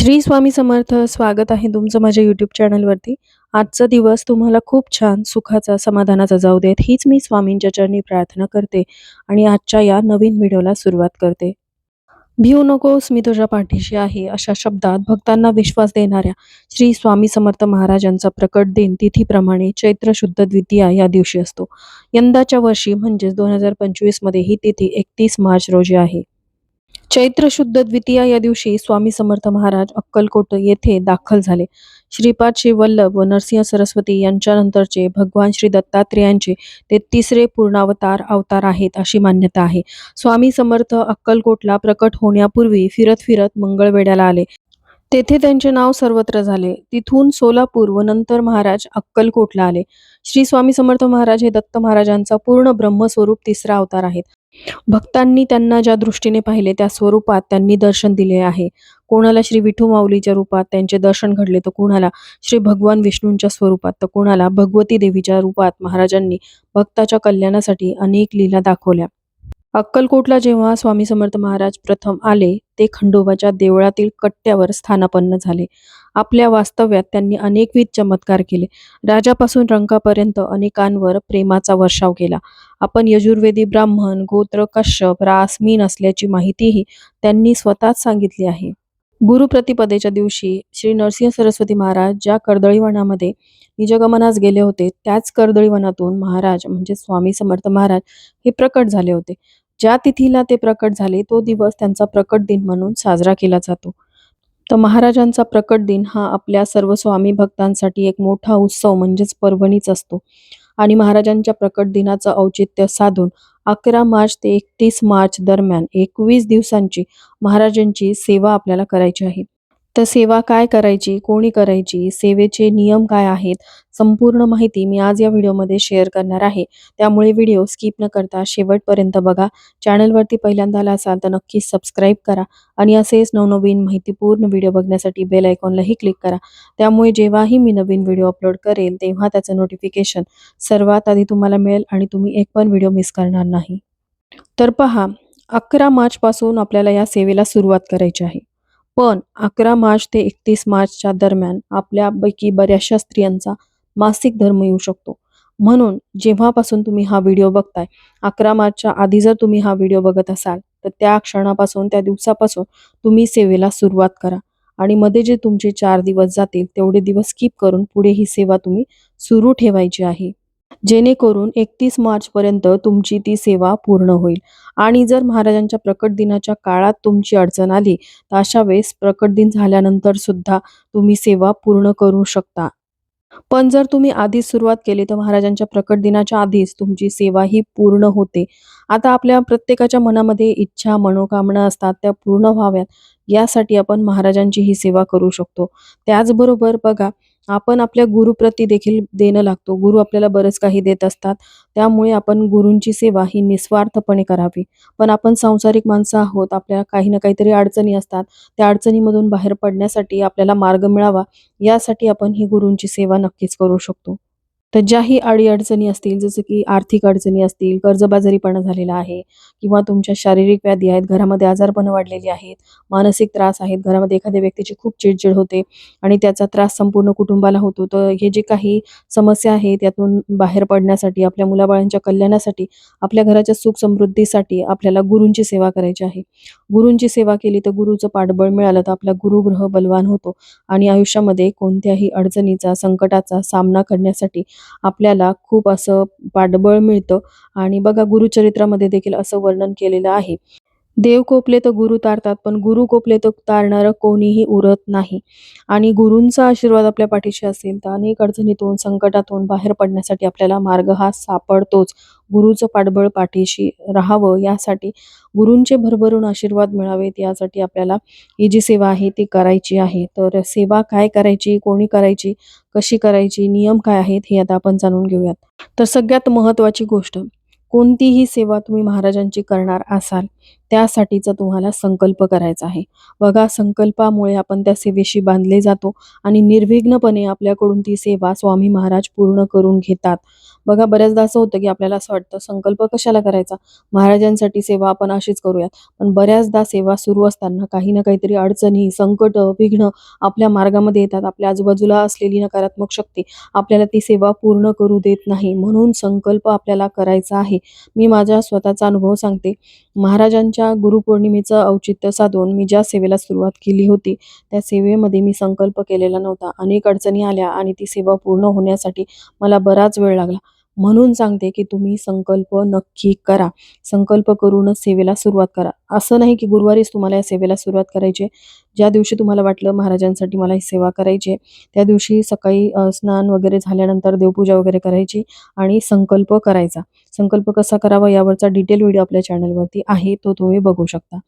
श्री स्वामी समर्थ स्वागत आहे तुमचं माझ्या यूट्यूब चॅनलवरती आजचा दिवस तुम्हाला खूप छान सुखाचा समाधानाचा जाऊ देत. हीच मी स्वामींच्या चरणी प्रार्थना करते आणि आजच्या या नवीन व्हिडिओला सुरुवात करते. भिऊ नकोस मी तुझ्या पाठीशी आहे अशा शब्दात भक्तांना विश्वास देणाऱ्या श्री स्वामी समर्थ महाराजांचा प्रकट दिन तिथीप्रमाणे चैत्र शुद्ध द्वितीया या दिवशी असतो. यंदाच्या वर्षी म्हणजेच दोन हजार पंचवीसमध्ये ही तिथी एकतीस मार्च रोजी आहे. चैत्र शुद्ध द्वितीया या दिवशी स्वामी समर्थ महाराज अक्कलकोट येथे दाखल झाले. श्रीपाद श्री वल्लभ व नरसिंह सरस्वती यांच्यानंतरचे भगवान श्री दत्तात्रेयांचे ते तिसरे पूर्णावतार अवतार आहेत अशी मान्यता आहे. स्वामी समर्थ अक्कलकोटला प्रकट होण्यापूर्वी फिरत फिरत मंगळवेढ्याला आले. तेथे त्यांचे नाव सर्वत्र झाले. तिथून सोलापूर व नंतर महाराज अक्कलकोटला आले. श्री स्वामी समर्थ महाराज हे दत्त महाराजांचा पूर्ण ब्रह्मस्वरूप तिसरा अवतार आहेत. भक्तांनी त्यांना ज्या दृष्टीने पाहिले त्या स्वरूपात त्यांनी दर्शन दिले आहे. कोणाला श्री विठू माऊलीच्या रूपात त्यांचे दर्शन घडले तर कोणाला श्री भगवान विष्णूंच्या स्वरूपात तर कोणाला भगवती देवीच्या रूपात महाराजांनी भक्ताच्या कल्याणासाठी अनेक लीला दाखवल्या. अक्कलकोटला जेव्हा स्वामी समर्थ महाराज प्रथम आले ते खंडोबाच्या देवळातील कट्ट्यावर स्थानापन्न झाले. आपल्या वास्तव्यात त्यांनी अनेकविध चमत्कार केले. राजापासून रंकापर्यंत अनेकांवर प्रेमाचा वर्षाव केला. आपण यजुर्वेदी ब्राह्मण गोत्र कश्यप रास मीन असल्याची माहितीही त्यांनी स्वतःच सांगितली आहे. गुरुप्रतिपदेच्या दिवशी श्री नरसिंह सरस्वती महाराज ज्या कर्दळीवनामध्ये निजगमनास गेले होते त्याच कर्दळीवनातून महाराज म्हणजे स्वामी समर्थ महाराज हे प्रकट झाले होते. ज्या तिथीला ते प्रकट झाले तो दिवस त्यांचा प्रकट दिन म्हणून साजरा केला जातो. तर महाराजांचा प्रकट दिन हा आपल्या सर्व स्वामी भक्तांसाठी एक मोठा उत्सव म्हणजेच पर्वणीच असतो. आणि महाराजांच्या प्रकट दिनाचं औचित्य साधून अकरा मार्च ते एकतीस मार्च दरम्यान एकवीस दिवसांची महाराजांची सेवा आपल्याला करायची आहे. तर सेवा काय करायची कोणी करायची सेवेचे नियम काय आहेत संपूर्ण माहिती मी आज या व्हिडिओमध्ये शेअर करणार आहे. त्यामुळे व्हिडिओ स्किप न करता शेवटपर्यंत बघा. चॅनलवरती पहिल्यांदा आला असाल तर नक्कीच सबस्क्राईब करा आणि असेच नवनवीन माहितीपूर्ण व्हिडिओ बघण्यासाठी बेल आयकॉनलाही क्लिक करा. त्यामुळे जेव्हाही मी नवीन व्हिडिओ अपलोड करेल तेव्हा त्याचं नोटिफिकेशन सर्वात आधी तुम्हाला मिळेल आणि तुम्ही एक पण व्हिडिओ मिस करणार नाही. तर पहा अकरा मार्चपासून आपल्याला या सेवेला सुरुवात करायची आहे. पण अकरा मार्च ते एकतीस मार्चच्या दरम्यान आपल्यापैकी बऱ्याचशा स्त्रियांचा मासिक धर्म येऊ शकतो. म्हणून जेव्हापासून तुम्ही हा व्हिडिओ बघताय अकरा मार्चच्या आधी जर तुम्ही हा व्हिडिओ बघत असाल तर त्या क्षणापासून त्या दिवसापासून तुम्ही सेवेला सुरुवात करा. आणि मध्ये जे तुमचे चार दिवस जातील तेवढे दिवस स्किप करून पुढे ही सेवा तुम्ही सुरू ठेवायची आहे. जेणेकरून एकतीस मार्चपर्यंत तुमची ती सेवा पूर्ण होईल. आणि जर महाराजांच्या प्रकट दिनाच्या काळात तुमची अडचण आली तर अशा वेळेस प्रकट दिन झाल्यानंतर सुद्धा तुम्ही सेवा पूर्ण करू शकता. पण जर तुम्ही आधीच सुरुवात केली तर महाराजांच्या प्रकट दिनाच्या आधीच तुमची सेवा ही पूर्ण होते. आता आपल्या प्रत्येकाच्या मनामध्ये इच्छा मनोकामना असतात त्या पूर्ण व्हाव्यात. यासाठी आपण महाराजांची ही सेवा करू शकतो. त्याचबरोबर बघा आपण आपल्या गुरुप्रती देखील देणं लागतो. गुरु आपल्याला बरंच काही देत असतात. त्यामुळे आपण गुरूंची सेवा ही निस्वार्थपणे करावी. पण आपण सांसारिक माणसं आहोत आपल्या काही ना काहीतरी अडचणी असतात. त्या अडचणीमधून बाहेर पडण्यासाठी आपल्याला मार्ग मिळावा यासाठी आपण ही गुरूंची सेवा नक्कीच करू शकतो. तर ज्याही अडीअडचणी असतील जसं की आर्थिक अडचणी असतील कर्जबाजारीपणा झालेला आहे किंवा तुमच्या शारीरिक व्याधी आहेत घरामध्ये आजारपणं वाढलेली आहेत मानसिक त्रास आहेत घरामध्ये एखाद्या व्यक्तीची खूप चिडचिड होते आणि त्याचा त्रास संपूर्ण कुटुंबाला होतो तर हे जे काही समस्या आहेत त्यातून बाहेर पडण्यासाठी आपल्या मुलाबाळांच्या कल्याणासाठी आपल्या घराच्या सुख समृद्धीसाठी आपल्याला गुरूंची सेवा करायची आहे. गुरूंची सेवा केली तर गुरुचं पाठबळ मिळालं तर आपला गुरुग्रह बलवान होतो. आणि आयुष्यामध्ये कोणत्याही अडचणीचा संकटाचा सामना करण्यासाठी आपल्याला खूप असं पाठबळ मिळतं. आणि बघा गुरुचरित्रामध्ये देखील असं वर्णन केलेलं आहे. देव कोपले तर गुरु तारतात पण गुरु कोपले तर तारणारं कोणीही उरत नाही. आणि गुरूंचा आशीर्वाद आपल्या पाठीशी असेल तर अनेक अडचणीतून संकटातून बाहेर पडण्यासाठी आपल्याला मार्ग हा सापडतोच. गुरुचं पाठबळ पाठीशी राहावं यासाठी गुरूंचे भरभरून आशीर्वाद मिळावेत यासाठी आपल्याला ही जी सेवा आहे ती करायची आहे. तर सेवा काय करायची कोणी करायची कशी करायची नियम काय आहेत हे आता आपण जाणून घेऊयात. तर सगळ्यात महत्त्वाची गोष्ट कोणतीही सेवा तुम्ही महाराजांची करणार असाल त्यासाठीचा तुम्हाला संकल्प करायचा आहे. बघा संकल्पामुळे आपण त्या सेवेशी बांधले जातो आणि निर्विघ्नपणे आपल्याकडून ती सेवा स्वामी महाराज पूर्ण करून घेतात. बघा बऱ्याचदा असं होतं की आपल्याला असं वाटतं संकल्प कशाला करायचा? महाराजांसाठी सेवा आपण अशीच करूयात. पण बऱ्याचदा सेवा सुरू असताना काही ना काहीतरी अडचणी संकट विघ्न आपल्या मार्गामध्ये येतात. आपल्या आजूबाजूला असलेली नकारात्मक शक्ती आपल्याला ती सेवा पूर्ण करू देत नाही. म्हणून संकल्प आपल्याला करायचा आहे. मी माझा स्वतःचा अनुभव सांगते. महाराजांच्या गुरुपौर्णिमेचं औचित्य साधून मी ज्या सेवेला सुरुवात केली होती त्या सेवेमध्ये मी संकल्प केलेला नव्हता. अनेक अडचणी आल्या आणि ती सेवा पूर्ण होण्यासाठी मला बराच वेळ लागला. म्हणून सांगते की तुम्ही संकल्प नक्की करा. संकल्प करूनच सेवेला सुरुवात करा. असं नाही की गुरुवारीच तुम्हाला या सेवेला सुरुवात करायची ज्या दिवशी तुम्हाला वाटलं महाराजांसाठी मला ही सेवा करायची आहे त्या दिवशी सकाळी स्नान वगैरे झाल्यानंतर देवपूजा वगैरे करायची आणि संकल्प करायचा. संकल्प कसा करावा यावरचा डिटेल व्हिडिओ आपल्या चॅनलवरती आहे तो तुम्ही बघू शकता.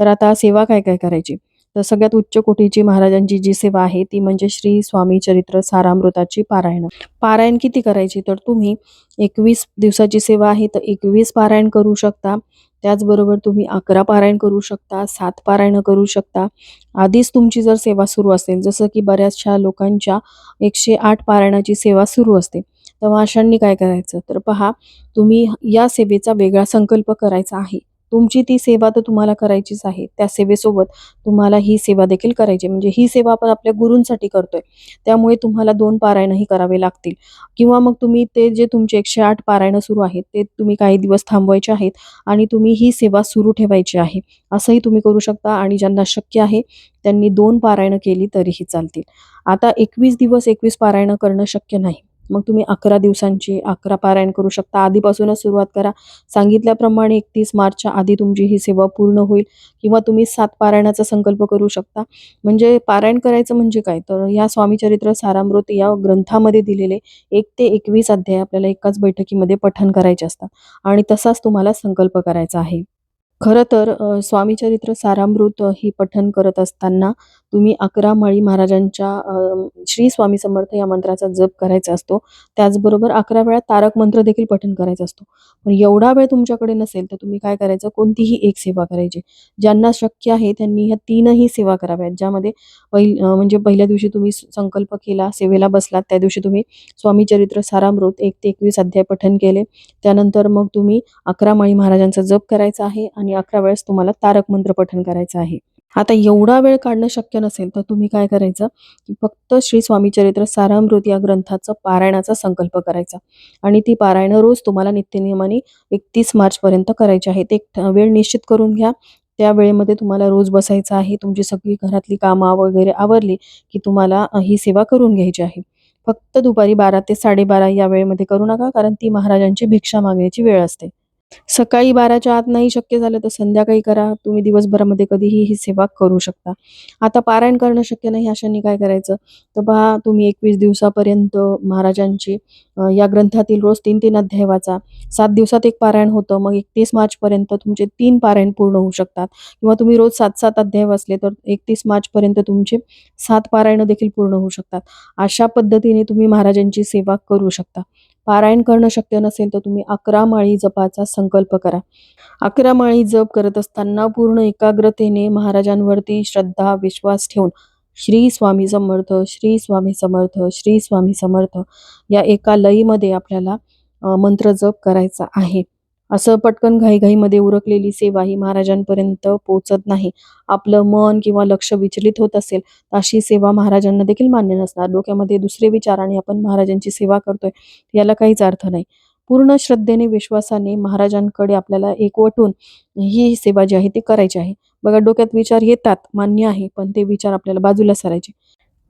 तर आता सेवा काय काय करायची? तर सगळ्यात उच्च कोटीची महाराजांची जी सेवा आहे ती म्हणजे श्री स्वामी चरित्र सारामृताची पारायण. पारायण किती करायची? तर तुम्ही एकवीस दिवसाची सेवा आहे तर एकवीस पारायण करू शकता. त्याचबरोबर तुम्ही अकरा पारायण करू शकता सात पारायण करू शकता. आधीच तुमची जर सेवा सुरू असेल जसं की बऱ्याचशा लोकांच्या एकशे आठ पारायणाची सेवा सुरू असते तेव्हा अशांनी काय करायचं? तर पहा तुम्ही या सेवेचा वेगळा संकल्प करायचा आहे. तुमची ती सेवा तर तुम्हाला करायचीच आहे. त्या सेवेसोबत तुम्हाला ही सेवा देखील करायची म्हणजे ही सेवा आपण आपल्या गुरूंसाठी करतोय. त्यामुळे तुम्हाला दोन पारायणही करावे लागतील. किंवा मग तुम्ही ते जे तुमचे एकशे आठ पारायणं सुरू आहेत ते तुम्ही काही दिवस थांबवायचे आहेत आणि तुम्ही ही सेवा सुरू ठेवायची आहे. असंही तुम्ही करू शकता आणि ज्यांना शक्य आहे त्यांनी दोन पारायणं केली तरीही चालतील. आता एकवीस दिवस एकवीस पारायणं करणं शक्य नाही. मग तुम्ही अकरा दिवसांची अकरा पारायण करू शकता. आधीपासूनच सुरुवात करा. सांगितल्याप्रमाणे एकतीस मार्चच्या आधी तुमची ही सेवा पूर्ण होईल किंवा तुम्ही सात पारायणाचा संकल्प करू शकता. म्हणजे पारायण करायचं म्हणजे काय? तर या स्वामीचरित्र सारामृत या ग्रंथामध्ये दिलेले एक ते एकवीस अध्याय आपल्याला एकाच बैठकीमध्ये पठण करायचे असतात. आणि तसाच तुम्हाला संकल्प करायचा आहे. खरं तर स्वामीचरित्र सारामृत ही पठन करत असताना तुम्ही अकरा माळी महाराजांच्या श्री स्वामी समर्थ या मंत्राचा जप करायचा असतो. त्याचबरोबर अकरा वेळा तारक मंत्र देखील पठन करायचा असतो. पण एवढा वेळ तुमच्याकडे नसेल तर तुम्ही काय करायचं? कोणतीही एक सेवा करायची. ज्यांना शक्य आहे त्यांनी ह्या तीनही सेवा कराव्यात. ज्यामध्ये पहिल म्हणजे पहिल्या दिवशी तुम्ही संकल्प केला सेवेला बसलात त्या दिवशी तुम्ही स्वामीचरित्र सारामृत एक ते एकवीस अध्याय पठन केले. त्यानंतर मग तुम्ही अकरा माळी महाराजांचा जप करायचा आहे आणि अकरा वेळेस तुम्हाला तारक मंत्र पठण करायचं आहे. आता एवढा वेळ काढणं शक्य नसेल तर तुम्ही काय करायचं? की फक्त श्री स्वामीचरित्र सारामृत या ग्रंथाचं पारायणाचा संकल्प करायचा. आणि ती पारायणं रोज तुम्हाला नित्यनियमाने एकतीस मार्चपर्यंत करायची आहेत एक वेळ निश्चित करून घ्या. त्या वेळेमध्ये तुम्हाला रोज बसायचं आहे. तुमची सगळी घरातली कामं वगैरे आवरली की तुम्हाला ही सेवा करून घ्यायची आहे. फक्त दुपारी बारा ते साडेबारा या वेळेमध्ये करू नका कारण ती महाराजांची भिक्षा मागण्याची वेळ असते. सकाळी बाराच्या आत नाही शक्य झालं तर संध्याकाळी करा. तुम्ही दिवसभरामध्ये कधीही ही सेवा करू शकता. आता पारायण करणं शक्य नाही अशांनी काय करायचं? तर पहा तुम्ही एकवीस दिवसापर्यंत महाराजांची या ग्रंथातील रोज तीन तीन अध्याय वाचा. सात दिवसात एक पारायण होतं मग एकतीस मार्चपर्यंत तुमचे तीन पारायण पूर्ण होऊ शकतात. किंवा तुम्ही रोज सात सात अध्याय वाचले तर एकतीस मार्चपर्यंत तुमचे सात पारायणं देखील पूर्ण होऊ शकतात. अशा पद्धतीने तुम्ही महाराजांची सेवा करू शकता. पारायण करणं शक्य नसेल तर तुम्ही अकरा माळी जपाचा संकल्प करा. अकरा माळी जप करत असताना पूर्ण एकाग्रतेने महाराजांवरती श्रद्धा विश्वास ठेवून श्री स्वामी समर्थ श्री स्वामी समर्थ श्री स्वामी समर्थ या एका लईमध्ये आपल्याला मंत्र जप करायचा आहे. असं पटकन घाईघाईमध्ये उरकलेली सेवा ही महाराजांपर्यंत पोहोचत नाही. आपलं मन किंवा लक्ष विचलित होत असेल तर अशी सेवा महाराजांना देखील मान्य नसणार. डोक्यामध्ये दुसरे विचार आणि आपण महाराजांची सेवा करतोय याला काहीच अर्थ नाही. पूर्ण श्रद्धेने विश्वासाने महाराजांकडे आपल्याला एकवटून ही सेवा जी आहे ती करायची आहे. बघा डोक्यात विचार येतात मान्य आहे पण ते विचार आपल्याला बाजूला सरायचे.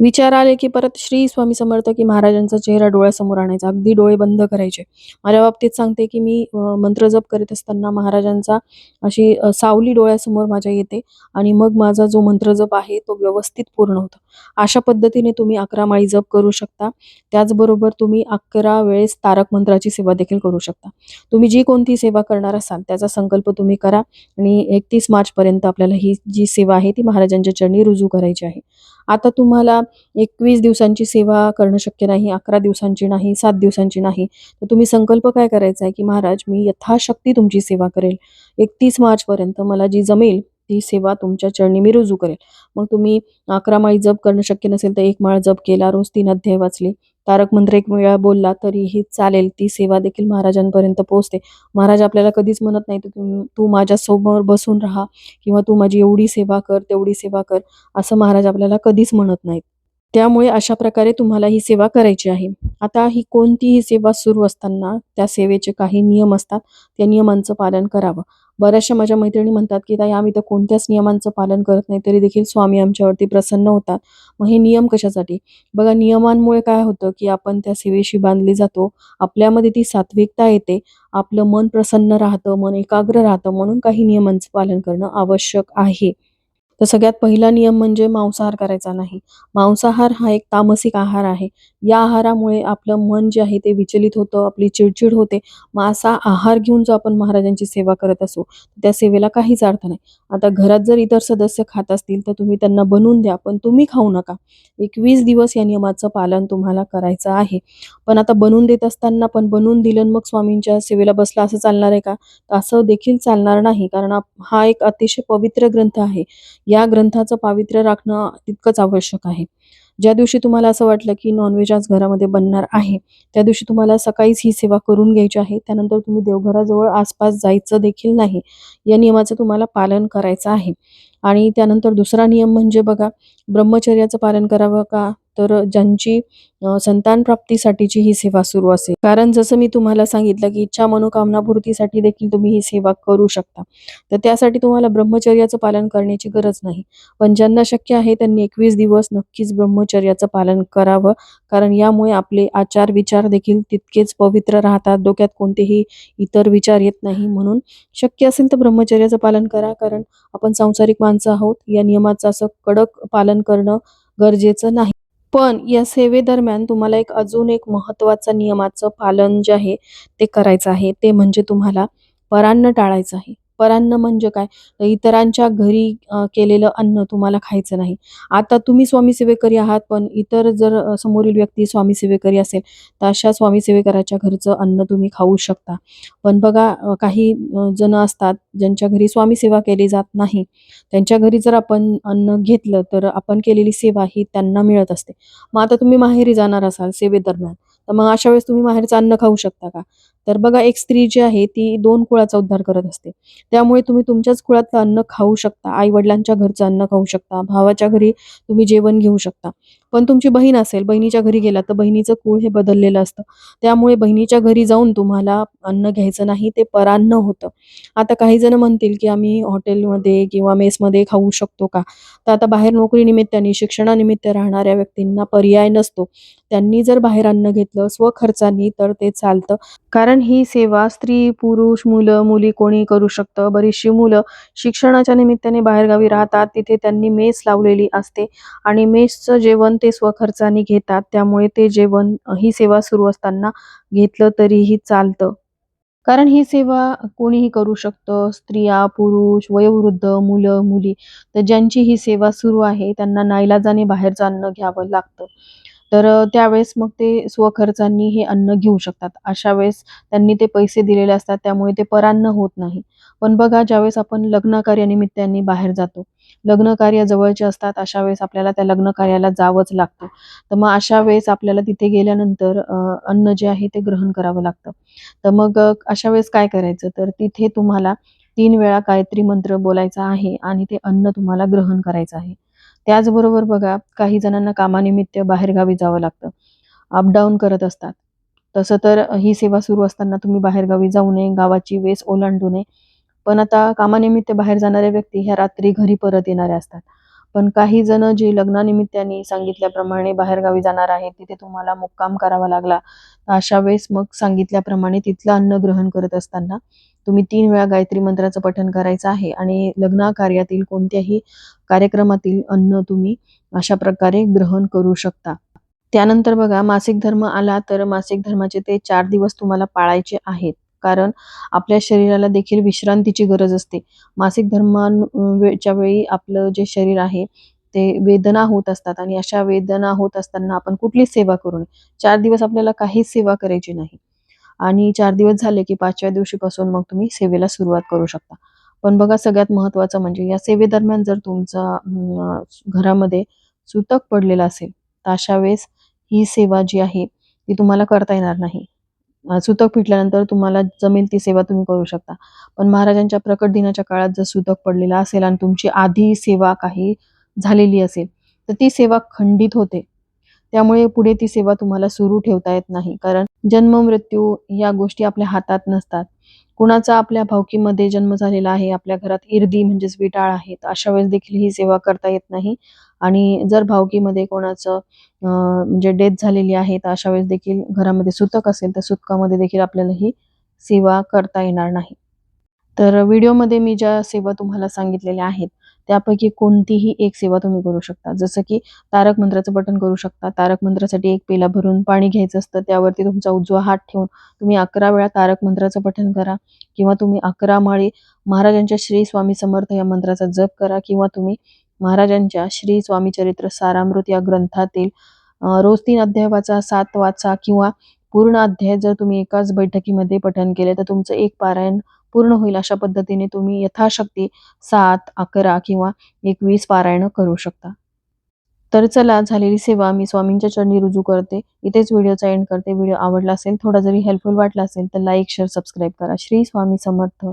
विचार आले की परत श्री स्वामी समर्थ की महाराजांचा चेहरा डोळ्यासमोर आणायचा. अगदी डोळे बंद करायचे. माझ्या बाबतीत सांगते की मी मंत्र जप करीत असताना महाराजांचा अशी सावली डोळ्यासमोर माझ्या येते आणि मग माझा जो मंत्र जप आहे तो व्यवस्थित पूर्ण होतो. अशा पद्धतीने तुम्ही अकरा माळी जप करू शकता. त्याचबरोबर तुम्ही अकरा वेळेस तारक मंत्राची सेवा देखील करू शकता. तुम्ही जी कोणती सेवा करणार असाल त्याचा संकल्प तुम्ही करा आणि एकतीस मार्चपर्यंत आपल्याला ही जी सेवा आहे ती महाराजांच्या चरणी रुजू करायची आहे. आता तुम्हाला एकवीस दिवसांची सेवा करणं शक्य नाही अकरा दिवसांची नाही सात दिवसांची नाही. तर तुम्ही संकल्प काय करायचा आहे की महाराज मी यथाशक्ती तुमची सेवा करेल. एकतीस मार्चपर्यंत मला जी जमेल ती सेवा तुमच्या चरणी मी रुजू करेल. मग तुम्ही अकरा माळी जप करणं शक्य नसेल तर एक माळ जप केला रोज तीन अध्याय वाचले. तारक मंत्र एक वेळा बोलला तरीही चालेल ती सेवा देखील महाराजांपर्यंत पोहोचते. महाराज आपल्याला कधीच म्हणत नाही तू तू माझ्यासमोर बसून राहा किंवा तू माझी एवढी सेवा कर तेवढी सेवा कर असं महाराज आपल्याला कधीच म्हणत नाहीत. त्यामुळे अशा प्रकारे तुम्हाला ही सेवा करायची आहे. आता ही कोणतीही सेवा सुरू असताना त्या सेवेचे काही नियम असतात. त्या नियमांचं पालन करावं. बऱ्याचशा माझ्या मैत्रिणी म्हणतात की ताई आम्ही तर कोणत्याच नियमांचं पालन करत नाही तरी देखील स्वामी आमच्यावरती प्रसन्न होतात. मग हे नियम कशासाठी? बघा नियमांमुळे काय होतं की आपण त्या सेवेशी बांधले जातो. आपल्यामध्ये ती सात्विकता येते. आपलं मन प्रसन्न राहतं मन एकाग्र राहतं म्हणून काही नियमांचं पालन करणं आवश्यक आहे. तर सगळ्यात पहिला नियम म्हणजे मांसाहार करायचा नाही. मांसाहार हा एक तामसिक आहार आहे. या आहारामुळे आपलं मन जे आहे ते विचलित होतं आपली चिडचिड होते. मग असा आहार घेऊन जो आपण महाराजांची सेवा करत असू त्या सेवेला काहीच अर्थ नाही. आता घरात जर इतर सदस्य खात असतील तर तुम्ही त्यांना बनवून द्या पण तुम्ही खाऊ नका. एकवीस दिवस या नियमाचं पालन तुम्हाला करायचं आहे. पण आता बनवून देत असताना पण बनवून दिलं मग स्वामींच्या सेवेला बसला असं चालणार आहे का? असं देखील चालणार नाही कारण हा एक अतिशय पवित्र ग्रंथ आहे. या ग्रंथाचं पावित्र्य राखणं तितकंच आवश्यक आहे. ज्या दिवशी तुम्हाला असं वाटलं की नॉनव्हेज आज घरामध्ये बनणार आहे त्या दिवशी तुम्हाला सकाळीच ही सेवा करून घ्यायची आहे. त्यानंतर तुम्ही देवघराजवळ आसपास जायचं देखील नाही. या नियमाचं तुम्हाला पालन करायचं आहे. आणि त्यानंतर दुसरा नियम म्हणजे बघा ब्रह्मचर्याचं पालन करावं का? तर ज्यांची संतान प्राप्तीसाठीची ही सेवा सुरू असेल. कारण जसं मी तुम्हाला सांगितलं की इच्छा मनोकामना पूर्तीसाठी देखील तुम्ही ही सेवा करू शकता. तर त्यासाठी तुम्हाला ब्रह्मचर्याचं पालन करण्याची गरज नाही. पण ज्यांना शक्य आहे त्यांनी एकवीस दिवस नक्कीच ब्रह्मचर्याचं पालन करावं. कारण यामुळे आपले आचार विचार देखील तितकेच पवित्र राहतात. डोक्यात कोणतेही इतर विचार येत नाही. म्हणून शक्य असेल तर ब्रह्मचर्याचं पालन करा. कारण आपण सांसारिक माणसं आहोत. या नियमाचं असं कडक पालन करणं गरजेचं नाही. पण या सेवेदरम्यान तुम्हाला एक अजून एक महत्त्वाचं नियमाचं पालन जे आहे ते करायचं आहे. ते म्हणजे तुम्हाला परान्न टाळायचं आहे. परान्न म्हणजे काय? इतरांच्या घरी केलेलं अन्न तुम्हाला खायचं नाही. आता तुम्ही स्वामी सेवेकरी आहात पण इतर जर समोरील व्यक्ती स्वामी सेवेकरी असेल तर अशा स्वामी सेवेकराच्या घरचं अन्न तुम्ही खाऊ शकता. पण बघा काही जण असतात ज्यांच्या घरी स्वामी सेवा केली जात नाही. त्यांच्या घरी जर आपण अन्न घेतलं तर आपण केलेली सेवा ही त्यांना मिळत असते. मग आता तुम्ही माहेरी जाणार असाल सेवेदरम्यान. तर मग अशा वेळेस तुम्ही माहेरचं अन्न खाऊ शकता का? तर बघा एक स्त्री जी आहे ती दोन कुळाचा उद्धार करत असते. त्यामुळे तुम्ही तुमच्याच कुळातलं अन्न खाऊ शकता आई वडिलांच्या घरचं अन्न खाऊ शकता भावाच्या घरी तुम्ही जेवण घेऊ शकता. पण तुमची बहीण असेल बहिणीच्या घरी गेला तर बहिणीचं कुळ हे बदललेलं असतं. त्यामुळे बहिणीच्या घरी जाऊन तुम्हाला अन्न घ्यायचं नाही ते परान्न होतं. आता काही जण म्हणतील की आम्ही हॉटेलमध्ये किंवा मेसमध्ये खाऊ शकतो का? तर आता बाहेर नोकरी निमित्ताने शिक्षणानिमित्त राहणाऱ्या व्यक्तींना पर्याय नसतो. त्यांनी जर बाहेर अन्न घेतलं स्वखर्चानी तर ते चालतं. कारण ही सेवा स्त्री पुरुष मुलं मुली कोणी करू शकतं? बरीचशी मुलं शिक्षणाच्या निमित्ताने बाहेरगावी राहतात. तिथे त्यांनी मेस लावलेली असते आणि मेसचं जेवण ते स्वखर्चाने घेतात. त्यामुळे ते जेवण ही सेवा सुरू असताना घेतलं तरीही चालतं. कारण ही सेवा कोणीही करू शकतं. स्त्रिया पुरुष वयोवृद्ध मुलं मुली. तर ज्यांची ही सेवा सुरू आहे त्यांना नाईलाजाने बाहेरचं अन्न घ्यावं लागतं. तर त्यावेळेस मग ते स्वखर्चांनी हे अन्न घेऊ शकतात. अशा वेळेस त्यांनी ते पैसे दिलेले असतात त्यामुळे ते परान्न होत नाही. पण बघा ज्यावेळेस आपण लग्नकार्यानिमित्ताने बाहेर जातो लग्नकार्य जवळचे असतात अशा वेळेस आपल्याला त्या लग्न कार्याला जावंच लागतं. तर मग अशा वेळेस आपल्याला तिथे गेल्यानंतर अन्न जे आहे ते ग्रहण करावं लागतं. तर मग अशा वेळेस काय करायचं? तर तिथे तुम्हाला तीन वेळा गायत्री मंत्र बोलायचा आहे आणि ते अन्न तुम्हाला ग्रहण करायचं आहे. त्याचबरोबर बघा काही जणांना कामानिमित्त बाहेरगावी जावं लागतं. अपडाऊन करत असतात. तसं तर ही सेवा सुरू असताना तुम्ही बाहेरगावी जाऊ नये गावाची वेस ओलांडू नये. पण आता कामानिमित्त बाहेर जाणाऱ्या व्यक्ती ह्या रात्री घरी परत येणाऱ्या असतात. पण काही जण जे लग्नानिमित्ताने सांगितल्याप्रमाणे बाहेरगावी जाणार आहेत तिथे तुम्हाला मुक्काम करावा लागला. अशा वेळेस मग सांगितल्याप्रमाणे तिथलं अन्न ग्रहण करत असताना तुम्ही तीन वेळा गायत्री मंत्राचं पठण करायचं आहे आणि लग्न कार्यातील कोणत्याही कार्यक्रमातील अन्न तुम्ही अशा प्रकारे ग्रहण करू शकता. त्यानंतर बघा मासिक धर्म आला तर मासिक धर्माचे ते चार दिवस तुम्हाला पाळायचे आहेत. कारण आपल्या शरीराला देखील विश्रांतीची गरज असते. मासिक धर्मांच्या वेळी आपलं जे शरीर आहे ते वेदना होत असतात आणि अशा वेदना होत असताना आपण कुठलीच सेवा करू नये? चार दिवस आपल्याला काहीच सेवा करायची नाही. आणि चार दिवस झाले की पाचव्या दिवशीपासून मग तुम्ही सेवेला सुरुवात करू शकता. पण बघा सगळ्यात महत्त्वाचं म्हणजे या सेवेदरम्यान जर तुमचा घरामध्ये सुतक पडलेला असेल तर अशा वेळेस ही सेवा जी आहे ती तुम्हाला करता येणार नाही. सुतक फिटल्यानंतर तुम्हाला जमेल ती सेवा तुम्ही करू शकता. पण महाराजांच्या प्रकट दिनाच्या काळात जर सुतक पडलेला असेल आणि तुमची आधी सेवा काही झालेली असेल तर ती सेवा खंडित होते. त्यामुळे पुढे ती सेवा तुम्हाला सुरू ठेवता येत नाही. कारण जन्म मृत्यू या गोष्टी आपल्या हातात नसतात. कुणाचा आपल्या भावकीमध्ये जन्म झालेला आहे आपल्या घरात इर्दी म्हणजेच विटाळ आहे तर अशा वेळेस देखील ही सेवा करता येत नाही. आणि जर भावकीमध्ये कोणाचं म्हणजे डेथ झालेली आहे तर अशा वेळेस देखील घरामध्ये सुतक असेल तर सुतकामध्ये देखील आपल्याला ही सेवा करता येणार नाही. तर व्हिडिओमध्ये मी ज्या सेवा तुम्हाला सांगितलेल्या आहेत त्यापैकी कोणतीही एक सेवा तुम्ही करू शकता. जसं की तारक मंत्राचं बटन करू शकता. तारक मंत्रासाठी एक पेला भरून पाणी घ्यायचं असतं. त्यावरती तुमचा उजवा हात ठेवून तुम्ही अकरा वेळा तारक मंत्राचं पठण करा किंवा तुम्ही अकरा माळी महाराजांच्या श्री स्वामी समर्थ या मंत्राचा जप करा किंवा तुम्ही महाराजांच्या श्री स्वामी चरित्र सारामृत या ग्रंथातील रोज तीन अध्याय वाचा सात वाचा किंवा पूर्ण अध्याय जर तुम्ही एकाच बैठकीमध्ये पठण केले तर तुमचं एक पारायण पूर्ण होईल अशा पद्धतीने तुम्ही यथाशक्ती सात अकरा किंवा एकवीस पारायण करू शकता. तर चला झालेली सेवा मी स्वामींच्या चरणी रुजू करते. इथेच व्हिडिओचा एंड करते. व्हिडिओ आवडला असेल थोडा जरी हेल्पफुल वाटला असेल तर लाईक शेअर सबस्क्राईब करा. श्री स्वामी समर्थ.